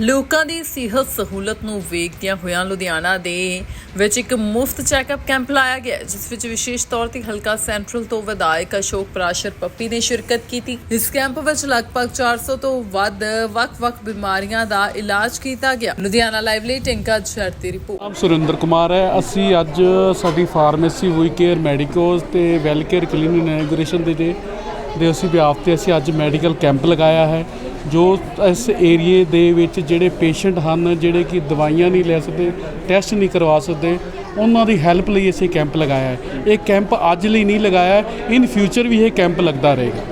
ਲੋਕਾਂ ਦੀ ਸਿਹਤ ਸਹੂਲਤ ਨੂੰ ਵੇਖਦਿਆਂ ਹੋਇਆਂ ਲੁਧਿਆਣਾ ਦੇ ਵਿੱਚ ਇੱਕ ਮੁਫਤ ਚੈੱਕਅਪ ਕੈਂਪ ਲਾਇਆ ਗਿਆ ਜਿਸ ਵਿੱਚ ਵਿਸ਼ੇਸ਼ ਤੌਰ ਤੇ ਹਲਕਾ ਸੈਂਟਰਲ ਤੋਂ ਵਿਧਾਇਕ ਅਸ਼ੋਕ ਪ੍ਰਾਸ਼ਰ ਪੱਪੀ ਨੇ ਸ਼ਿਰਕਤ ਕੀਤੀ। ਇਸ ਕੈਂਪ ਵਿੱਚ ਲਗਭਗ 400 ਤੋਂ ਵੱਧ ਵੱਖ-ਵੱਖ ਬਿਮਾਰੀਆਂ ਦਾ ਇਲਾਜ ਕੀਤਾ ਗਿਆ। ਲੁਧਿਆਣਾ ਲਾਈਵ ਲਈ ਟਿੰਕਾ ਜੱਟ ਦੀ ਰਿਪੋਰਟ ਨਾਮ ਸੁਰਿੰਦਰ ਕੁਮਾਰ ਹੈ। ਅਸੀਂ ਅੱਜ ਸਾਡੀ ਫਾਰਮੇਸੀ ਵੀ ਕੇਅਰ ਮੈਡੀਕੋਜ਼ ਤੇ ਵੈਲ ਕੇਅਰ ਕਲੀਨਿਕ ਇਨੋਗ੍ਰੇਸ਼ਨ ਦੇ ਦੇ ਅਸੀਂ ਵਿਆਪ ਤੇ ਅਸੀਂ ਅੱਜ ਮੈਡੀਕਲ ਕੈਂਪ ਲਗਾਇਆ ਹੈ। ਜੋ ਇਸ ਏਰੀਏ ਦੇ ਵਿੱਚ ਜਿਹੜੇ ਪੇਸ਼ੈਂਟ ਹਨ ਜਿਹੜੇ ਕਿ ਦਵਾਈਆਂ ਨਹੀਂ ਲੈ ਸਕਦੇ ਟੈਸਟ ਨਹੀਂ ਕਰਵਾ ਸਕਦੇ ਉਹਨਾਂ ਦੀ ਹੈਲਪ ਲਈ ਅਸੀਂ ਕੈਂਪ ਲਗਾਇਆ ਹੈ। ਇਹ ਕੈਂਪ ਅੱਜ ਲਈ ਨਹੀਂ ਲਗਾਇਆ ਇਨ ਫਿਊਚਰ ਵੀ ਇਹ ਕੈਂਪ ਲੱਗਦਾ ਰਹੇਗਾ।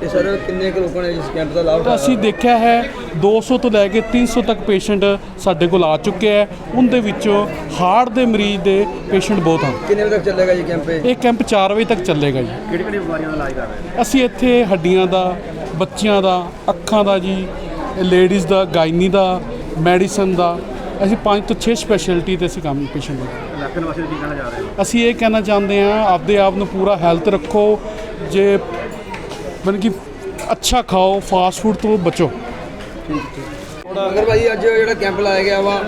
ਤੇ ਸਰ ਕਿੰਨੇ ਕੁ ਲੋਕਾਂ ਨੇ ਇਸ ਕੈਂਪ ਦਾ ਲਾਭ ਤਾਂ ਉਠਾਇਆ? ਅਸੀਂ ਦੇਖਿਆ ਹੈ 200 ਤੋਂ ਲੈ ਕੇ 300 ਤੱਕ ਪੇਸ਼ੈਂਟ ਸਾਡੇ ਕੋਲ ਆ ਚੁੱਕੇ ਹੈ। ਉਹਦੇ ਵਿੱਚੋਂ ਹਾਰਟ ਦੇ ਮਰੀਜ਼ ਦੇ ਪੇਸ਼ੈਂਟ ਬਹੁਤ ਹਨ। ਕਿੰਨੇ ਵਜੇ ਤੱਕ ਚੱਲੇਗਾ ਜੀ ਕੈਂਪ ਇਹ? ਇਹ ਕੈਂਪ 4 ਵਜੇ ਤੱਕ ਚੱਲੇਗਾ ਜੀ। ਕਿਹੜੀ ਕਿਹੜੀ ਬਿਮਾਰੀਆਂ ਦਾ ਇਲਾਜ ਕਰ ਰਹੇ ਅਸੀਂ ਇੱਥੇ ਹੱਡੀਆਂ ਦਾ ਬੱਚਿਆਂ ਦਾ ਅੱਖਾਂ ਦਾ ਜੀ ਲੇਡੀਜ਼ ਦਾ ਗਾਇਨੀ ਦਾ ਮੈਡੀਸਨ ਦਾ ਅਸੀਂ 5 ਤੋਂ 6 ਸਪੈਸ਼ਲਿਟੀ ਤੇ ਅਸੀਂ ਕੰਮ ਪੇਸ਼ੈਂਟ ਦਾ ਇਲਾਕੇ ਵਾਸਤੇ ਕੀ ਕਹਿਣਾ ਜਾ ਰਹੇ ਹੋ? ਅਸੀਂ ਇਹ ਕਹਿਣਾ ਚਾਹੁੰਦੇ ਹਾਂ ਆਪਦੇ ਆਪ ਨੂੰ ਪੂਰਾ ਹੈਲਥ ਰੱਖੋ ਜੇ ਮਨ ਕਿ ਅੱਛਾ ਖਾਓ ਫਾਸਟ ਫੂਡ ਤੋਂ ਬਚੋ। ਅਗਰ ਭਾਈ ਅੱਜ ਜਿਹੜਾ ਕੈਂਪ ਲਾਇਆ ਗਿਆ ਵਾ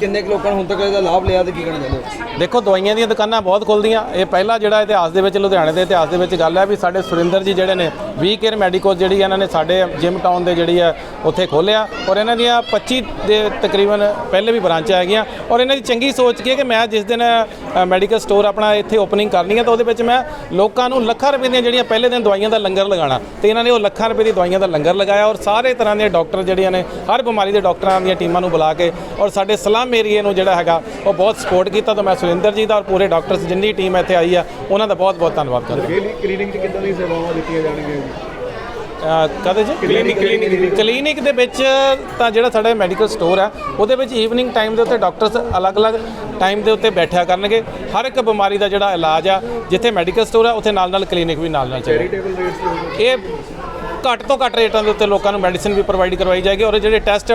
ਕਿੰਨੇ ਕੁ ਲੋਕਾਂ ਨੇ ਹੁਣ ਤੱਕ ਇਹਦਾ ਲਾਭ ਲਿਆ ਤੇ ਕੀ ਕਹਿਣਾ ਚਾਹੁੰਦੇ ਹੋ? ਦੇਖੋ ਦਵਾਈਆਂ ਦੀਆਂ ਦੁਕਾਨਾਂ ਬਹੁਤ ਖੁੱਲਦੀਆਂ ਇਹ ਪਹਿਲਾ ਜਿਹੜਾ ਇਤਿਹਾਸ ਦੇ ਵਿੱਚ ਲੁਧਿਆਣੇ ਦੇ ਇਤਿਹਾਸ ਦੇ ਵਿੱਚ ਗੱਲ ਹੈ ਵੀ ਸਾਡੇ ਸੁਰਿੰਦਰ ਜੀ ਜਿਹੜੇ ਨੇ ਵੀ ਕੇਅਰ ਮੈਡੀਕੋਜ਼ ਜਿਹੜੀ ਇਹਨਾਂ ਨੇ ਸਾਡੇ ਜਿਮ ਟਾਊਨ ਦੇ ਜਿਹੜੀ ਹੈ ਉੱਥੇ ਖੋਲਿਆ ਔਰ ਇਹਨਾਂ ਦੀਆਂ 25 ਦੇ ਤਕਰੀਬਨ ਪਹਿਲੇ ਵੀ ਬ੍ਰਾਂਚਾਂ ਹੈਗੀਆਂ ਔਰ ਇਹਨਾਂ ਦੀ ਚੰਗੀ ਸੋਚ ਕੀ ਹੈ ਕਿ ਮੈਂ ਜਿਸ ਦਿਨ ਮੈਡੀਕਲ ਸਟੋਰ ਆਪਣਾ ਇੱਥੇ ਓਪਨਿੰਗ ਕਰਨੀ ਹੈ ਤਾਂ ਉਹਦੇ ਵਿੱਚ ਮੈਂ ਲੋਕਾਂ ਨੂੰ ਲੱਖਾਂ ਰੁਪਏ ਦੀਆਂ ਜਿਹੜੀਆਂ ਪਹਿਲੇ ਦਿਨ ਦਵਾਈਆਂ ਦਾ ਲੰਗਰ ਲਗਾਉਣਾ ਤੇ ਇਹਨਾਂ ਨੇ ਉਹ ਲੱਖਾਂ ਰੁਪਏ ਦੀ ਦਵਾਈਆਂ ਦਾ ਲੰਗਰ ਲਗਾਇਆ ਔਰ ਸਾਰੇ ਤਰ੍ਹਾਂ ਦੇ ਡਾਕਟਰ ਜਿਹੜੀਆਂ ਨੇ, ਹਰ ਬਿਮਾਰੀ ਦੇ ਡਾਕਟਰਾਂ ਦੀਆਂ ਟੀਮਾਂ ਨੂੰ ਬੁਲਾ ਕੇ ਔਰ ਸਾਡੇ ਸਲਾਮ ਏਰੀਏ ਨੂੰ ਜਿਹੜਾ ਹੈਗਾ ਉਹ ਬਹੁਤ ਸਪੋਰਟ ਕੀਤਾ ਤਾਂ ਮੈਂ ਸੁਰਿੰਦਰ ਜੀ ਦਾ ਔਰ ਪੂਰੇ ਡਾਕਟਰਸ ਜਿੰਨੀ ਟੀਮ ਇੱਥੇ ਆਈ ਆ, ਉਹਨਾਂ ਦਾ ਬਹੁਤ ਬਹੁਤ ਧੰਨਵਾਦ ਕਰਦਾ। ਕਲੀਨਿਕ 'ਚ ਕਿੱਦਾਂ ਦੀ ਸੇਵਾਵਾਂ ਦਿੱਤੀਆਂ ਜਾਣਗੀਆਂ ਕਦੇ ਜੀ ਕਲੀਨਿਕ ਕਲੀਨਿਕ ਦੇ ਵਿੱਚ। ਤਾਂ ਜਿਹੜਾ ਸਾਡਾ ਮੈਡੀਕਲ ਸਟੋਰ ਹੈ ਉਹਦੇ ਵਿੱਚ ਈਵਨਿੰਗ ਟਾਈਮ ਦੇ ਉੱਤੇ ਡਾਕਟਰਸ ਅਲੱਗ-ਅਲੱਗ ਟਾਈਮ ਦੇ ਉੱਤੇ ਬੈਠਿਆ ਕਰਨਗੇ। ਹਰ ਇੱਕ ਬਿਮਾਰੀ ਦਾ ਜਿਹੜਾ ਇਲਾਜ ਆ ਜਿੱਥੇ ਮੈਡੀਕਲ ਸਟੋਰ ਆ ਉੱਥੇ ਨਾਲ-ਨਾਲ ਕਲੀਨਿਕ ਵੀ ਨਾਲ-ਨਾਲ ਚੱਲੇ ਇਹ ਘੱਟ ਤੋਂ ਘੱਟ ਰੇਟਾਂ ਦੇ ਉੱਤੇ ਲੋਕਾਂ ਨੂੰ ਮੈਡੀਸਿਨ ਵੀ ਪ੍ਰੋਵਾਈਡ ਕਰਵਾਈ ਜਾਏਗੀ ਔਰ ਜਿਹੜੇ ਟੈਸਟ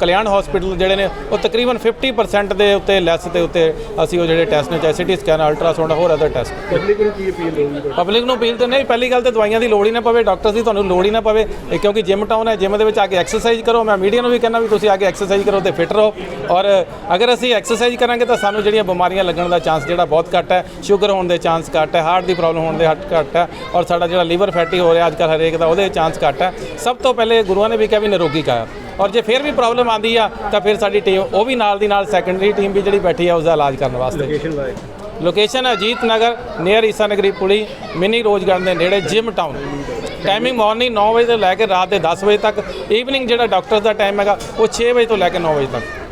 ਕਲਿਆਣ ਹਸਪੀਟਲ ਜਿਹੜੇ ਨੇ ਉਹ ਤਕਰੀਬਨ 50% ਦੇ ਉੱਤੇ ਲੈਸ ਦੇ ਉੱਤੇ ਅਸੀਂ ਉਹ ਜਿਹੜੇ ਟੈਸਟ ਨੇ ਚਾਹੇ ਸਿਟੀ ਸਕੈਨ ਅਲਟਰਾਸਾਊਂਡ ਹੋਰ ਅਦਰ ਟੈਸਟ ਪਬਲਿਕ ਨੂੰ ਕੀ ਅਪੀਲ ਹੋਊਗੀ? ਪਬਲਿਕ ਨੂੰ ਅਪੀਲ ਤੇ ਨਹੀਂ ਪਹਿਲੀ ਗੱਲ ਤੇ ਦਵਾਈਆਂ ਦੀ ਲੋੜ ਹੀ ਨਾ ਪਵੇ ਡਾਕਟਰਸ ਦੀ ਤੁਹਾਨੂੰ ਲੋੜ ਹੀ ਨਾ ਪਵੇ ਕਿਉਂਕਿ ਜਿਮ ਟਾਊਨ ਹੈ ਜਿਮ ਦੇ ਵਿੱਚ ਆ ਕੇ ਐਕਸਰਸਾਈਜ਼ ਕਰੋ ਮੈਂ ਮੀਡੀਆ ਨੂੰ ਵੀ ਕਹਿੰਦਾ ਵੀ ਤੁਸੀਂ ਆ ਕੇ ਐਕਸਰਸਾਈਜ਼ ਕਰੋ ਤੇ ਫਿਟ ਰਹੋ। ਔਰ ਅਗਰ ਅਸੀਂ ਐਕਸਰਸਾਈਜ਼ ਕਰਾਂਗੇ ਤਾਂ ਸਾਨੂੰ ਜਿਹੜੀਆਂ ਬਿਮਾਰੀਆਂ ਲੱਗਣ ਦਾ ਚਾਂਸ ਜਿਹੜਾ ਬਹੁਤ ਘੱਟ ਹੈ ਸ਼ੂਗਰ ਹੋਣ ਦੇ ਚਾਂਸ ਘੱਟ ਹੈ ਹਾਰਟ ਦੀ ਪ੍ਰੋਬਲਮ ਹੋਣ ਦੇ ਘੱਟ ਹੈ ਔਰ ਸਾਡਾ ਜਿਹੜਾ ਲੀਵਰ ਫੈਟੀ ਹੋ ਰਿਹਾ ਅੱਜ ਕੱਲ੍ਹ ਹਰੇਕ ਦਾ ਉਹਦੇ ਚਾਂਸ ਘੱਟ ਹੈ। ਸਭ ਤੋਂ ਪਹਿਲੇ ਗੁਰੂਆਂ ਨੇ ਵੀ ਕਿਹਾ ਵੀ ਨਿਰੋਗੀ ਕਾਇਆ ਔਰ ਜੇ ਫਿਰ ਵੀ ਪ੍ਰੋਬਲਮ ਆਂਦੀ ਆ ਤਾਂ ਫਿਰ ਸਾਡੀ ਟੀਮ ਉਹ ਵੀ ਨਾਲ ਦੀ ਨਾਲ ਸੈਕੰਡਰੀ ਟੀਮ ਵੀ ਜਿਹੜੀ ਬੈਠੀ ਆ ਉਸ ਦਾ ਇਲਾਜ ਕਰਨ ਵਾਸਤੇ। ਲੋਕੇਸ਼ਨ ਅਜੀਤ ਨਗਰ ਨੀਅਰ ਈਸਾ ਨਗਰੀ ਪੁਲੀ ਮਿਨੀ ਰੋਜ਼ ਗਾਰਡਨ ਦੇ ਨੇੜੇ ਜਿਮ ਟਾਊਨ ਟਾਈਮਿੰਗ ਮਾਰਨਿੰਗ 9 ਵਜੇ ਤੋਂ ਲੈ ਕੇ ਰਾਤ ਦੇ 10 ਵਜੇ ਤੱਕ ਈਵਨਿੰਗ ਜਿਹੜਾ ਡਾਕਟਰ ਦਾ ਟਾਈਮ ਹੈਗਾ ਉਹ 6 ਵਜੇ ਤੋਂ ਲੈ ਕੇ 9 ਵਜੇ ਤੱਕ।